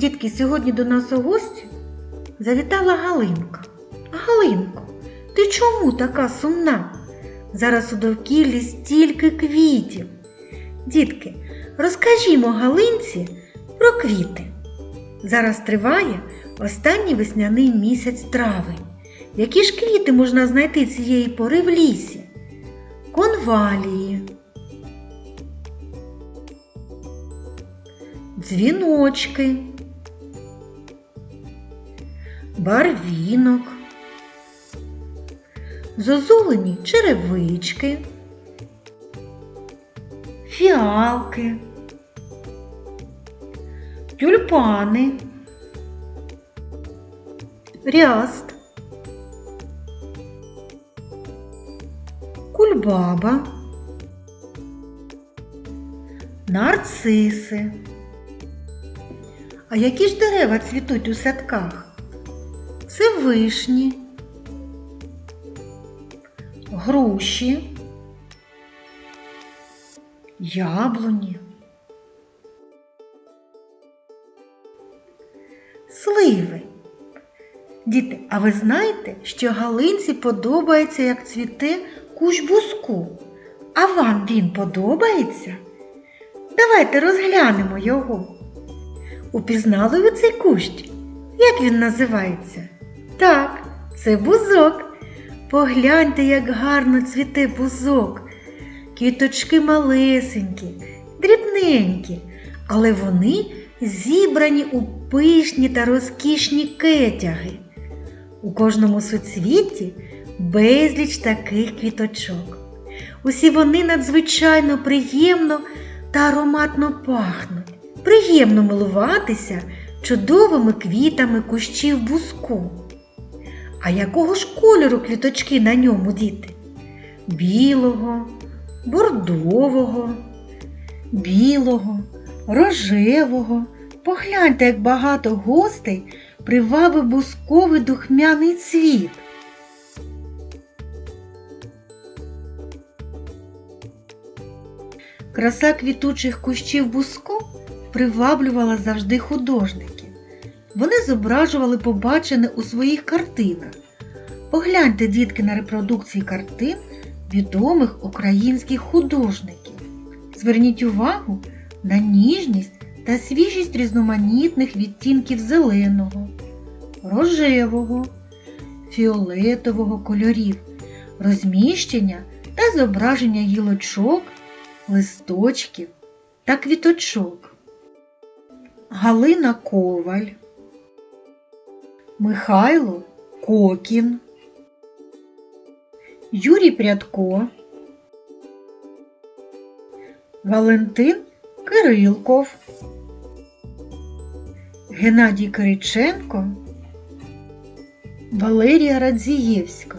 Дітки, сьогодні до нас у гості завітала Галинка. Галинко, ти чому така сумна? Зараз у довкіллі стільки квітів. Дітки, розкажімо Галинці про квіти. Зараз триває останній весняний місяць травень. Які ж квіти можна знайти цієї пори в лісі? Конвалії, дзвіночки, барвінок, зозулені черевички, фіалки, тюльпани, ряст, кульбаба, нарциси. А які ж дерева цвітуть у садках? Це вишні, груші, яблуні, сливи. Діти, а ви знаєте, що галинці подобається, як цвіте кущ буску? А вам він подобається? Давайте розглянемо його. Упізнали ви цей кущ? Як він називається? Так, це бузок. Погляньте, як гарно цвіте бузок. Квіточки малесенькі, дрібненькі, але вони зібрані у пишні та розкішні кетяги. У кожному суцвітті безліч таких квіточок. Усі вони надзвичайно приємно та ароматно пахнуть. Приємно милуватися чудовими квітами кущів буску. А якого ж кольору квіточки на ньому, діти? Білого, бордового, білого, рожевого. Погляньте, як багато гостей привабив бусковий духмяний цвіт. Краса квітучих кущів буску приваблювала завжди художників. Вони зображували побачене у своїх картинах. Погляньте, дітки, на репродукції картин відомих українських художників. Зверніть увагу на ніжність та свіжість різноманітних відтінків зеленого, рожевого, фіолетового кольорів, розміщення та зображення гілочок, листочків та квіточок. Галина Коваль, Михайло Кокін, Юрій Прядко, Валентин Кирилков, Геннадій Кириченко, Валерія Радзієвська.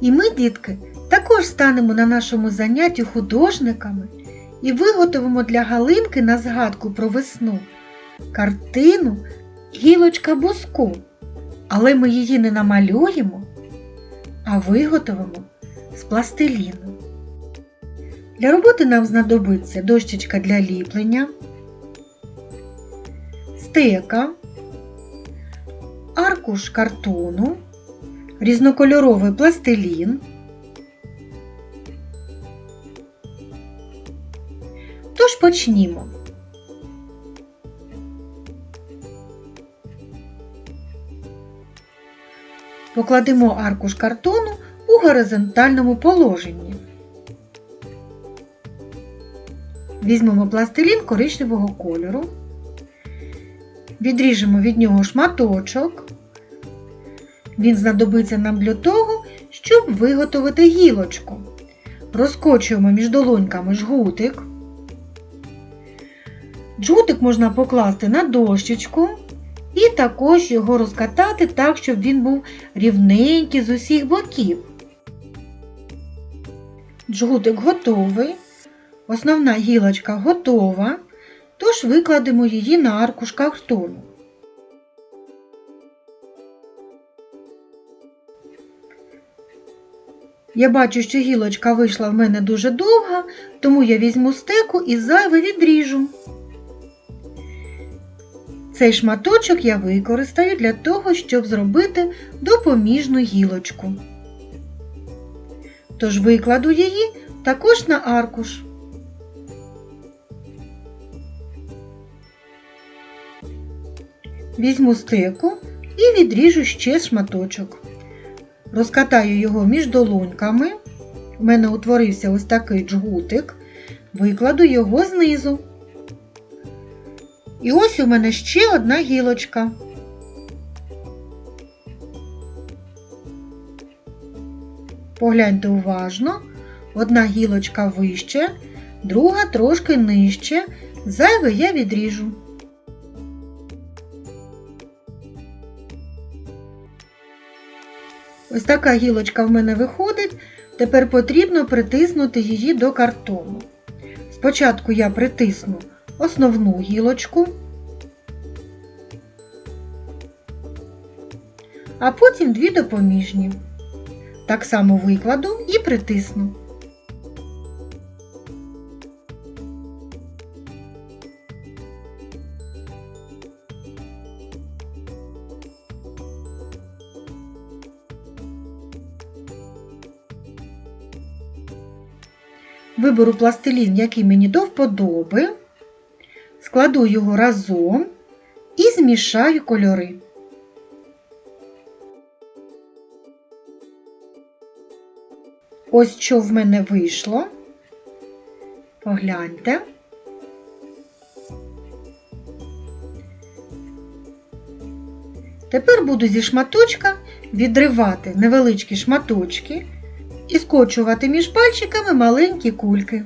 І ми, дітки, також станемо на нашому занятті художниками і виготовимо для Галинки на згадку про весну картину Гілочка буску. Але ми її не намалюємо, а виготовимо з пластиліну. Для роботи нам знадобиться дощечка для ліплення, стека, аркуш картону, різнокольоровий пластилін. Тож почнімо. Покладемо аркуш картону у горизонтальному положенні. Візьмемо пластилін коричневого кольору, відріжемо від нього шматочок. Він знадобиться нам для того, щоб виготовити гілочку. Розкочуємо між долоньками жгутик. Джгутик можна покласти на дощечку і також його розкатати так, щоб він був рівненький з усіх боків. Джгутик готовий. Основна гілочка готова, тож викладемо її на аркуш картону. Я бачу, що гілочка вийшла в мене дуже довга, тому я візьму стеку і зайве відріжу. Цей шматочок я використаю для того, щоб зробити допоміжну гілочку. Тож викладу її також на аркуш. Візьму стеку і відріжу ще шматочок. Розкатаю його між долоньками. У мене утворився ось такий джгутик. Викладу його знизу. І ось у мене ще одна гілочка. Погляньте уважно. Одна гілочка вище, друга трошки нижче. Зайве я відріжу. Ось така гілочка в мене виходить. Тепер потрібно притиснути її до картону. Спочатку я притисну основну гілочку, а потім дві допоміжні. Так само викладу і притисну. Виберу пластилін, який мені до вподоби, складу його разом і змішаю кольори. Ось що в мене вийшло. Погляньте. Тепер буду зі шматочка відривати невеличкі шматочки і скочувати між пальчиками маленькі кульки.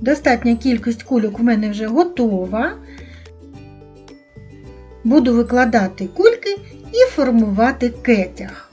Достатня кількість кульок в мене вже готова. Буду викладати кульки і формувати кетяг.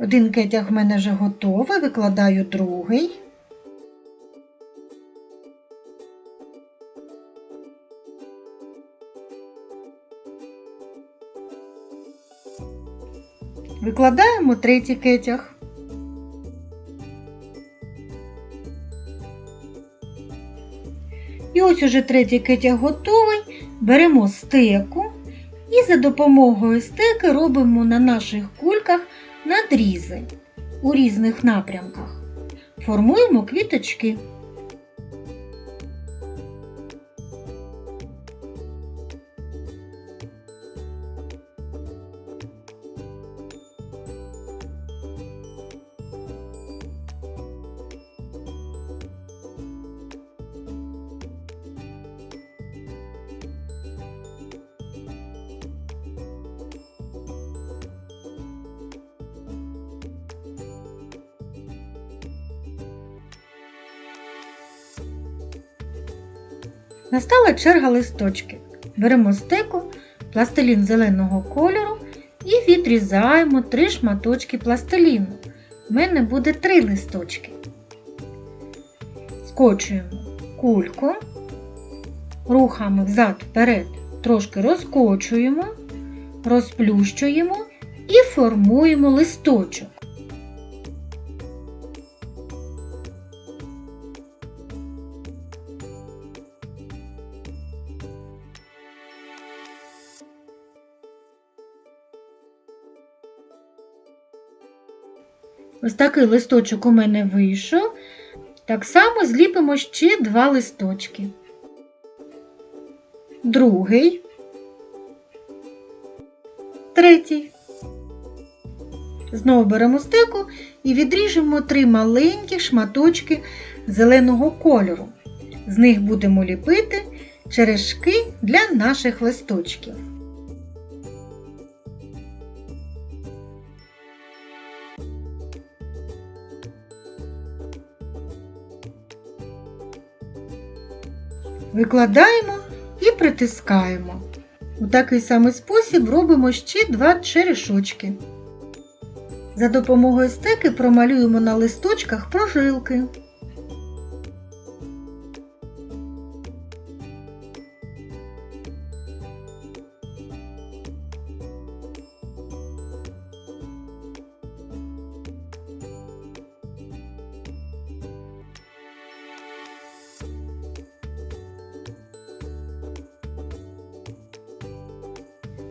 Один кетяг в мене вже готовий, викладаю другий. Викладаємо третій кетяг. І ось уже третій кетяг готовий. Беремо стеку і за допомогою стеки робимо на наших кульках надрізи у різних напрямках. Формуємо квіточки. Настала черга листочки. Беремо стеку, пластилін зеленого кольору і відрізаємо три шматочки пластиліну. У мене буде три листочки. Скочуємо кульку, рухами взад-вперед, трошки розкочуємо, розплющуємо і формуємо листочок. Ось такий листочок у мене вийшов. Так само зліпимо ще два листочки. Другий. Третій. Знову беремо стеку і відріжемо три маленькі шматочки зеленого кольору. З них будемо ліпити черешки для наших листочків. Викладаємо і притискаємо. У такий самий спосіб робимо ще два черешочки. За допомогою стеки промалюємо на листочках прожилки.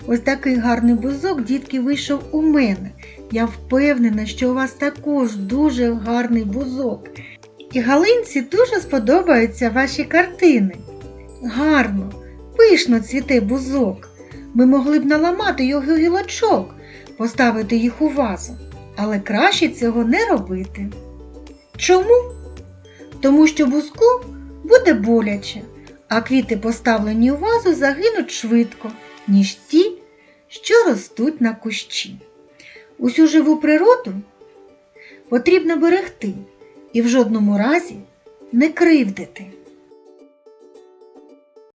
Ось такий гарний бузок, дітки, вийшов у мене. Я впевнена, що у вас також дуже гарний бузок. І Галинці дуже сподобаються ваші картини. Гарно, пишно цвіте бузок. Ми могли б наламати його гілочок, поставити їх у вазу, але краще цього не робити. Чому? Тому що бузку буде боляче, а квіти, поставлені у вазу, загинуть швидко, ніж ті, що ростуть на кущі. Усю живу природу потрібно берегти і в жодному разі не кривдити.